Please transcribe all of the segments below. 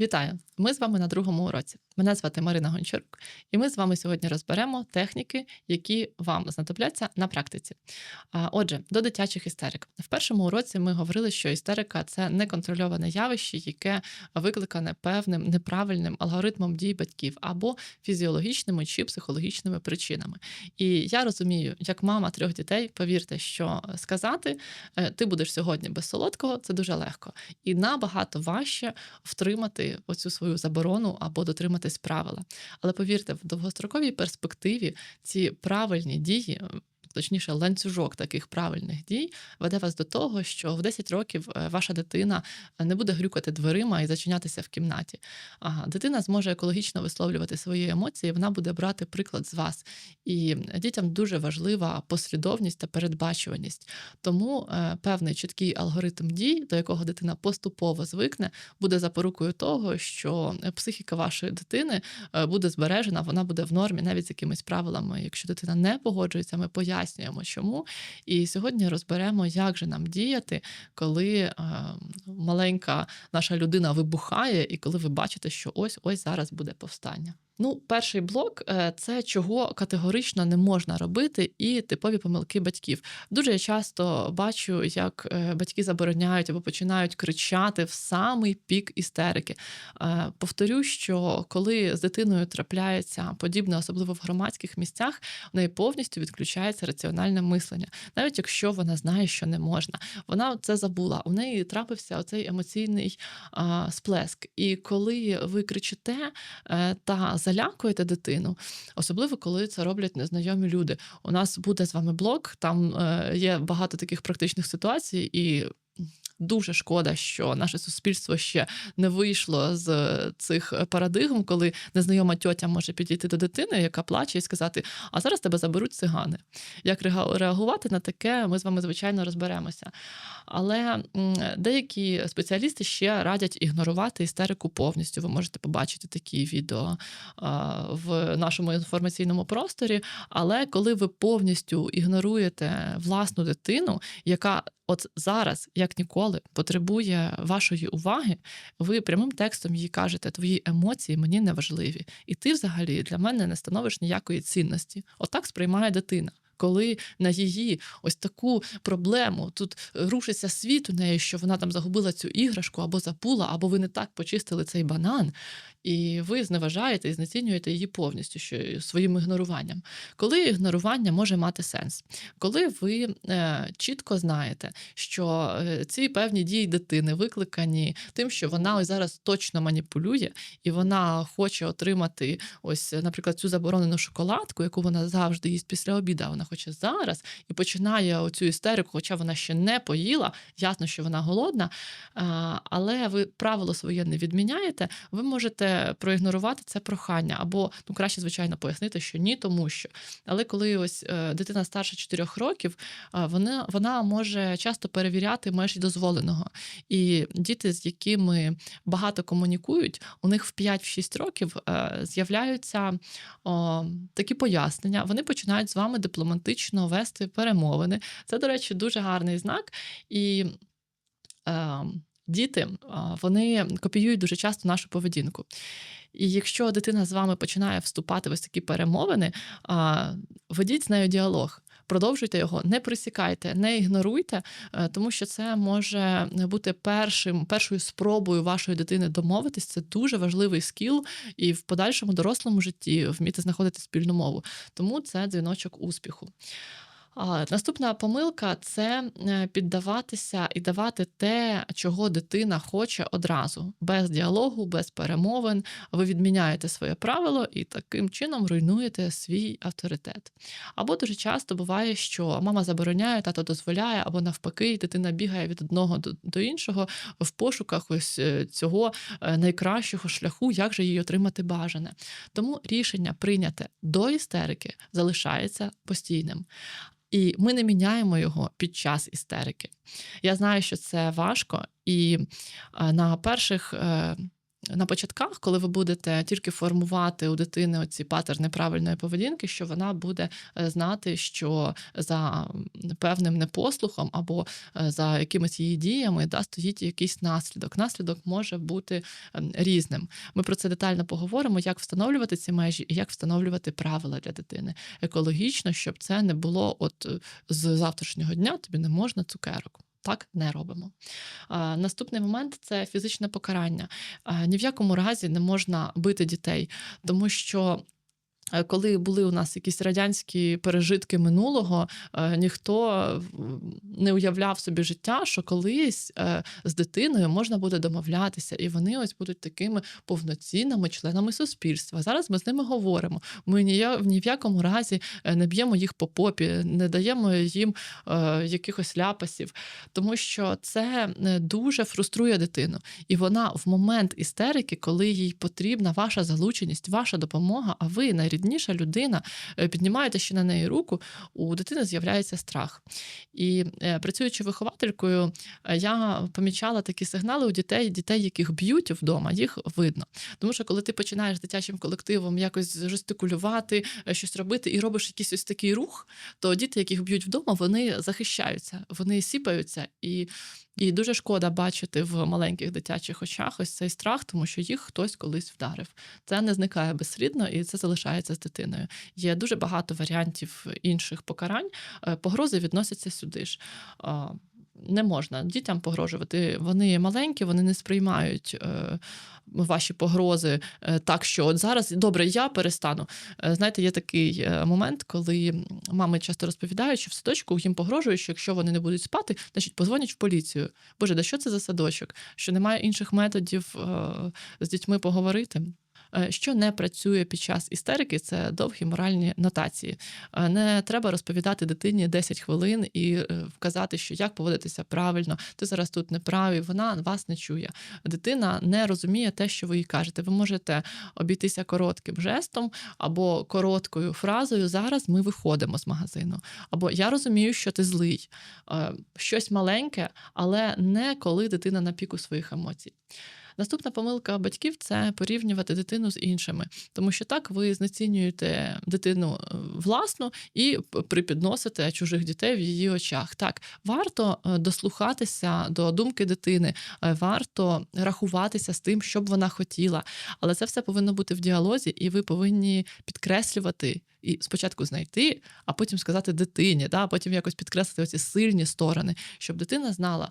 Вітаю! Ми з вами на другому уроці. Мене звати Марина Гончарук, і ми з вами сьогодні розберемо техніки, які вам знадобляться на практиці. Отже, до дитячих істерик. В першому уроці ми говорили, що істерика це неконтрольоване явище, яке викликане певним неправильним алгоритмом дій батьків або фізіологічними чи психологічними причинами. І я розумію, як мама трьох дітей, повірте, що сказати е, ти будеш сьогодні без солодкого це дуже легко, і набагато важче втримати оцю свою заборону або дотриматись правила. Але повірте, в довгостроковій перспективі ці правильні дії. Точніше, ланцюжок таких правильних дій веде вас до того, що в 10 років е, ваша дитина не буде грюкати дверима і зачинятися в кімнаті. Ага, дитина зможе екологічно висловлювати свої емоції, вона буде брати приклад з вас. І дітям дуже важлива послідовність та передбачуваність. Тому е, певний чіткий алгоритм дій, до якого дитина поступово звикне, буде запорукою того, що психіка вашої дитини е, буде збережена, вона буде в нормі навіть з якимись правилами. Якщо дитина не погоджується, ми пояснюємо пояснюємо, чому. І сьогодні розберемо, як же нам діяти, коли е, маленька наша людина вибухає, і коли ви бачите, що ось ось зараз буде повстання. Ну, перший блок е, це чого категорично не можна робити, і типові помилки батьків. Дуже часто бачу, як е, батьки забороняють або починають кричати в самий пік істерики. Е, повторю, що коли з дитиною трапляється подібне, особливо в громадських місцях, в неї повністю відключається раціональне мислення, навіть якщо вона знає, що не можна. Вона це забула. У неї трапився оцей емоційний сплеск. І коли ви кричите та залякуєте дитину, особливо коли це роблять незнайомі люди. У нас буде з вами блог, там е, є багато таких практичних ситуацій і. Дуже шкода, що наше суспільство ще не вийшло з цих парадигм, коли незнайома тьотя може підійти до дитини, яка плаче, і сказати: А зараз тебе заберуть цигани. Як реагувати на таке, ми з вами звичайно розберемося. Але деякі спеціалісти ще радять ігнорувати істерику повністю. Ви можете побачити такі відео в нашому інформаційному просторі. Але коли ви повністю ігноруєте власну дитину, яка от зараз, як ніколи, потребує вашої уваги, ви прямим текстом їй кажете, твої емоції мені не важливі. І ти взагалі для мене не становиш ніякої цінності. Отак сприймає дитина коли на її ось таку проблему тут рушиться світ у неї, що вона там загубила цю іграшку або забула, або ви не так почистили цей банан, і ви зневажаєте і знецінюєте її повністю що, своїм ігноруванням. Коли ігнорування може мати сенс, коли ви е, чітко знаєте, що е, ці певні дії дитини викликані тим, що вона ось зараз точно маніпулює, і вона хоче отримати ось, наприклад, цю заборонену шоколадку, яку вона завжди їсть після обіда. Вона хоче зараз і починає оцю істерику, хоча вона ще не поїла, ясно, що вона голодна, але ви правило своє не відміняєте, ви можете проігнорувати це прохання, або ну краще, звичайно, пояснити, що ні, тому що. Але коли ось е, дитина старше 4 років, вона вона може часто перевіряти межі дозволеного. І діти, з якими багато комунікують, у них в 5-6 років е, з'являються о, такі пояснення. Вони починають з вами дипломатично вести перемовини. Це, до речі, дуже гарний знак. І е, діти вони копіюють дуже часто нашу поведінку. І якщо дитина з вами починає вступати в ось такі перемовини, ведіть з нею діалог. Продовжуйте його, не присікайте, не ігноруйте, е, тому що це може бути першим, першою спробою вашої дитини домовитись. Це дуже важливий скіл, і в подальшому дорослому житті вміти знаходити спільну мову. Тому це дзвіночок успіху. Наступна помилка це е, піддаватися і давати те, чого дитина хоче одразу, без діалогу, без перемовин. Ви відміняєте своє правило і таким чином руйнуєте свій авторитет. Або дуже часто буває, що мама забороняє, тато дозволяє, або навпаки, дитина бігає від одного до іншого в пошуках ось е, цього е, найкращого шляху, як же їй отримати бажане. Тому рішення прийняте до істерики залишається постійним. І ми не міняємо його під час істерики. Я знаю, що це важко, і е, на перших е, на початках, коли ви будете тільки формувати у дитини оці патерни правильної поведінки, що вона буде е, знати, що за певним непослухом або е, за якимись її діями да, стоїть якийсь наслідок. Наслідок може бути ем, різним. Ми про це детально поговоримо, як встановлювати ці межі і як встановлювати правила для дитини екологічно, щоб це не було от з завтрашнього дня тобі не можна цукерок. Так не робимо. Наступний момент це фізичне покарання. Ні в якому разі не можна бити дітей, тому що. Е, Коли були у нас якісь радянські пережитки минулого, е, ніхто не уявляв собі життя, що колись е, з дитиною можна буде домовлятися, і вони ось будуть такими повноцінними членами суспільства. Зараз ми з ними говоримо. Ми ні, в якому разі не б'ємо їх по попі, не даємо їм якихось ляпасів, тому що це дуже фруструє дитину. І вона в момент істерики, коли їй потрібна ваша залученість, ваша допомога, а ви найрідніша людина, е, піднімаєте ще на неї руку, у дитини з'являється страх. І е, працюючи вихователькою, е, я помічала такі сигнали у дітей, дітей, яких б'ють вдома, їх видно. Тому що коли ти починаєш дитячим колективом якось жестикулювати, щось робити і робиш якийсь ось такий рух, то діти, яких б'ють вдома, вони захищаються, вони сіпаються. І, і дуже шкода бачити в маленьких дитячих очах ось цей страх, тому що їх хтось колись вдарив. Це не зникає безслідно і це залишається з дитиною. Є дуже багато варіантів інших покарань. Е, Погрози відносяться сюди ж. Не можна дітям погрожувати. Вони маленькі, вони не сприймають е, ваші погрози е, так, що от зараз добре, я перестану. Е, Знаєте, є такий момент, коли мами часто розповідають, що в садочку їм погрожують, що якщо вони не будуть спати, значить позвонять в поліцію. Боже, да що це за садочок? Що немає інших методів з дітьми поговорити? Е, Що не працює під час істерики, це довгі моральні нотації. Е, Не треба розповідати дитині 10 хвилин і е, вказати, що як поводитися правильно, ти зараз тут не правий, вона вас не чує. Дитина не розуміє те, що ви їй кажете. Ви можете обійтися коротким жестом або короткою фразою. Зараз ми виходимо з магазину. Або я розумію, що ти злий. Щось маленьке, але не коли дитина на піку своїх емоцій. Наступна помилка батьків це порівнювати дитину з іншими, тому що так ви знецінюєте дитину е, власну і припідносите чужих дітей в її очах. Так, варто е, дослухатися до думки дитини, е, варто рахуватися з тим, що б вона хотіла, але це все повинно бути в діалозі, і ви повинні підкреслювати. І спочатку знайти, а потім сказати дитині, да, а потім якось підкреслити оці сильні сторони, щоб дитина знала,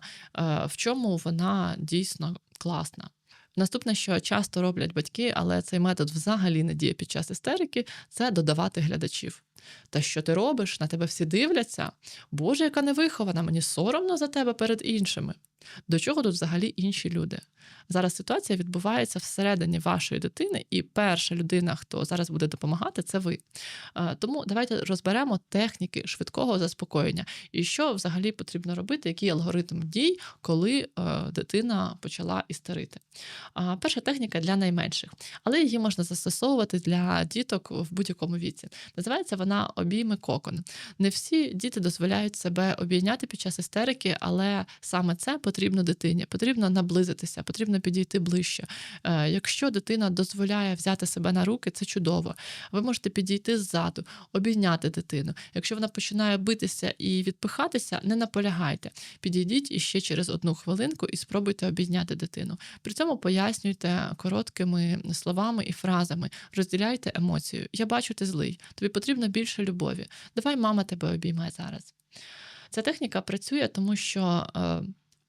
в чому вона дійсно класна. Наступне, що часто роблять батьки, але цей метод взагалі не діє під час істерики, це додавати глядачів. Та що ти робиш? На тебе всі дивляться. Боже, яка невихована, мені соромно за тебе перед іншими. До чого тут взагалі інші люди? Зараз ситуація відбувається всередині вашої дитини, і перша людина, хто зараз буде допомагати, це ви. Тому давайте розберемо техніки швидкого заспокоєння і що взагалі потрібно робити, який алгоритм дій, коли е, дитина почала істерити. Перша техніка для найменших, але її можна застосовувати для діток в будь-якому віці. Називається вона обійми кокон. Не всі діти дозволяють себе обійняти під час істерики, але саме це потрібно дитині. Потрібно наблизитися, потрібно підійти ближче. Е, Якщо дитина дозволяє взяти себе на руки, це чудово. Ви можете підійти ззаду, обійняти дитину. Якщо вона починає битися і відпихатися, не наполягайте. Підійдіть іще через одну хвилинку і спробуйте обійняти дитину. При цьому пояснюйте короткими словами і фразами, розділяйте емоцію. Я бачу, ти злий. Тобі потрібно більше любові. Давай мама тебе обійме зараз. Ця техніка працює, тому що.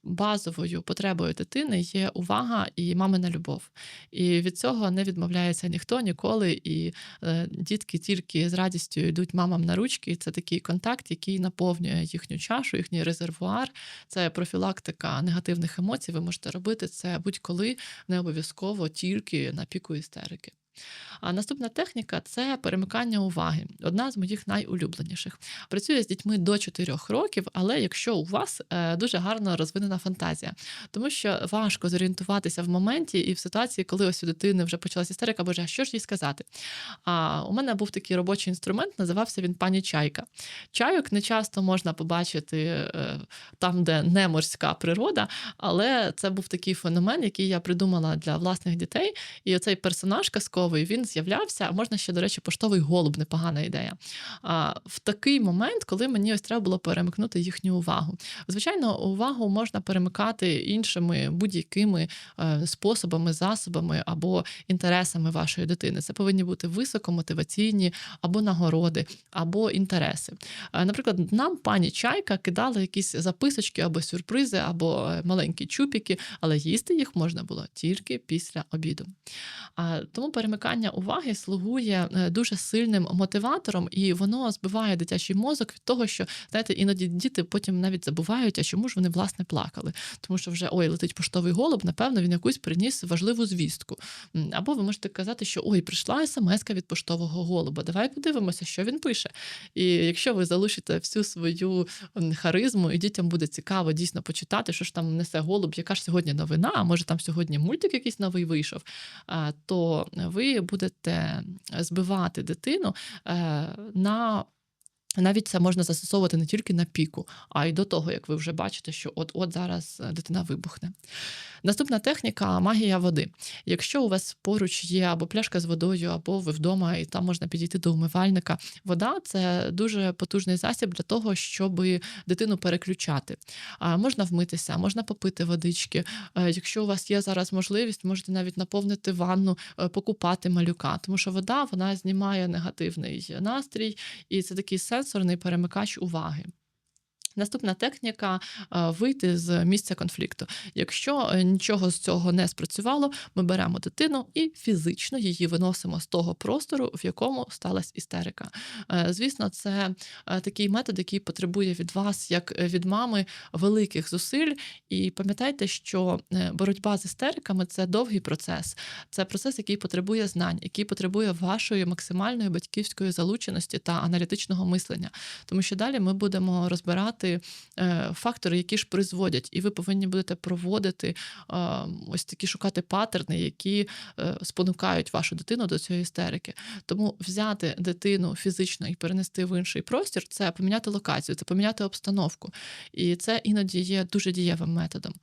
Базовою потребою дитини є увага і мамина любов. І від цього не відмовляється ніхто ніколи. І е, дітки тільки з радістю йдуть мамам на ручки. Це такий контакт, який наповнює їхню чашу, їхній резервуар. Це профілактика негативних емоцій. Ви можете робити це будь-коли, не обов'язково тільки на піку істерики. А наступна техніка це перемикання уваги. Одна з моїх найулюбленіших. Працює з дітьми до 4 років, але якщо у вас е, дуже гарно розвинена фантазія, тому що важко зорієнтуватися в моменті і в ситуації, коли ось у дитини вже почалася істерика, боже, а що ж їй сказати? А у мене був такий робочий інструмент, називався він пані чайка. Чайок не часто можна побачити е, там, де не морська природа, але це був такий феномен, який я придумала для власних дітей. І оцей персонаж казковий він з'являвся. а Можна ще, до речі, поштовий голуб, непогана ідея. А, В такий момент, коли мені ось треба було перемикнути їхню увагу. Звичайно, увагу можна перемикати іншими будь-якими е, способами, засобами або інтересами вашої дитини. Це повинні бути високомотиваційні або нагороди, або інтереси. Е, Наприклад, нам пані Чайка кидала якісь записочки або сюрпризи, або е, маленькі чупіки, але їсти їх можна було тільки після обіду. А тому перемикання уваги слугує е, дуже сильним мотиватором, і воно збиває дитячий мозок від того, що знаєте, іноді діти потім навіть забувають, а чому ж вони власне плакали. Тому що вже ой, летить поштовий голуб, напевно, він якусь приніс важливу звістку. Або ви можете казати, що ой, прийшла смс від поштового голуба. Давай подивимося, що він пише. І якщо ви залишите всю свою харизму, і дітям буде цікаво дійсно почитати, що ж там несе голуб, яка ж сьогодні новина, а може там сьогодні мультик якийсь новий вийшов, то ви будете збивати дитину е, на. Навіть це можна застосовувати не тільки на піку, а й до того, як ви вже бачите, що от-от зараз е, дитина вибухне. Наступна техніка магія води. Якщо у вас поруч є або пляшка з водою, або ви вдома, і там можна підійти до умивальника. Вода це дуже потужний засіб для того, щоб дитину переключати. Можна вмитися, можна попити водички. Е, Якщо у вас є зараз можливість, можете навіть наповнити ванну, е, покупати малюка, тому що вода вона знімає негативний настрій, і це такий сенсорний перемикач уваги. Наступна техніка е, вийти з місця конфлікту. Якщо е, нічого з цього не спрацювало, ми беремо дитину і фізично її виносимо з того простору, в якому сталася істерика. Е, Звісно, це такий метод, який потребує від вас, як від мами, великих зусиль. І пам'ятайте, що боротьба з істериками це довгий процес. Це процес, який потребує знань, який потребує вашої максимальної батьківської залученості та аналітичного мислення. Тому що далі ми будемо розбирати е, фактори, які ж призводять, і ви повинні будете проводити е, ось такі шукати паттерни, які е, спонукають вашу дитину до цієї істерики. Тому взяти дитину фізично і перенести в інший простір це поміняти локацію, це поміняти обстановку. І це іноді є дуже дієвим методом.